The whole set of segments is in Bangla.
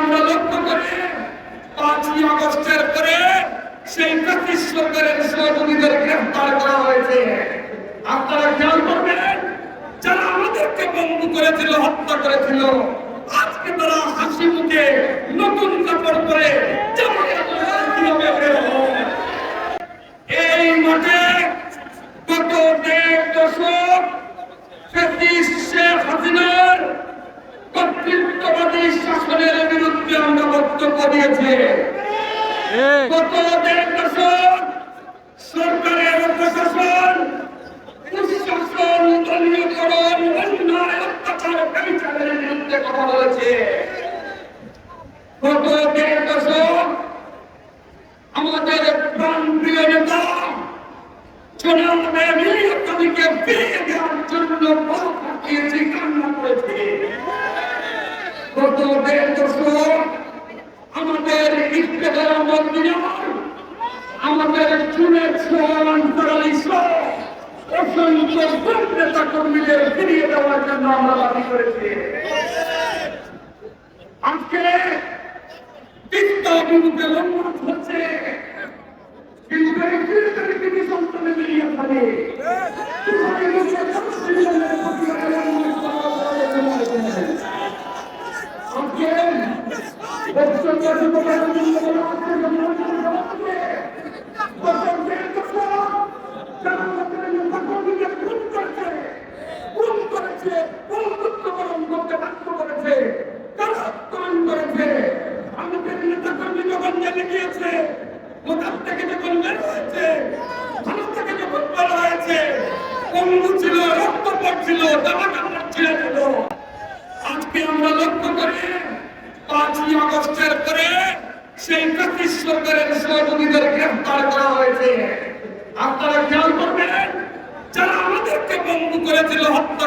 আমরা লক্ষ্য করি পাঁচই আগস্টের পরে সেই ব্রিটিশ সরকারের সহযোগীদের গ্রেফতার করা হয়েছে। আপনারা খেয়াল করবেন, যারা আমাদেরকে বন্ধু করেছিল, হত্যা করেছিল আজকে তারা হাসি মুখে নতুন কাপড় পরে জামায়াত কীভাবে বের হয় এই মাঠে গত দেড় দশক ব্রিটিশ শেখ হাসিনার কর্তৃত্ববাদী শাসনের বিরুদ্ধে আমরা বক্তব্য দিয়েছি গত দেড় দশক সরকারের প্রশাসন কুশাসন দলীয়করণ অন্যায় অত্যাচার ব্যবচারের বিরুদ্ধে কথা বলেছে। গত দেড় দশক আমাদের নেতা জনাবে মিলিয়তনিকে ফিরিয়ে দেওয়ার জন্য পথ ইফতেদার মন্দির আমাদের চুলের সমান্তরালী অসংখ্য নেতা কর্মীদের ফিরিয়ে দেওয়ার জন্য আমরা দাবি করেছি আজকে তিনটা বিরুদ্ধে লঙ্ঘন হচ্ছে কিন্তু এই থাকে থেকে যখন বের হয়েছে অঙ্গু ছিল আজকে আমরা লক্ষ্য করি পাঁচই আগস্টের সেই ব্রিটিশ সরকারের সহযোগীদের গ্রেফতার করা হয়েছে। আপনারা খেয়াল করবেন যারা আমাদেরকে বন্ধু করেছিল হত্যা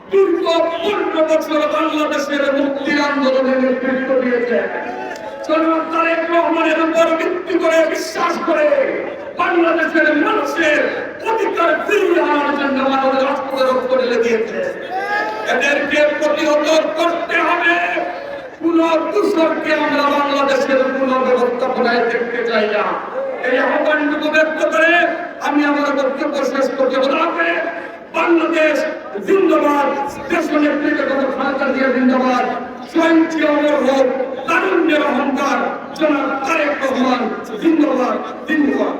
বিশ্বাস করে বাংলাদেশের মানুষের অধিকার ফিরিয়ে আনার জন্য করতে হবে। কোন দূষণকে আমরা বাংলাদেশের কোন ব্যবস্থাপনায় দেখতে চাই আমি আমার বক্তব্য শেষ করতে হবে বাংলাদেশ জিন্দাবাদ দেশ নেতৃত্বে কত খালেদা জিয়া জিন্দাবাদ। স্বয়ংক্রিয় অমর হোক, তারুণ্যের অহংকার। জনাব তারেক রহমান, জিন্দাবাদ জিন্দাবাদ।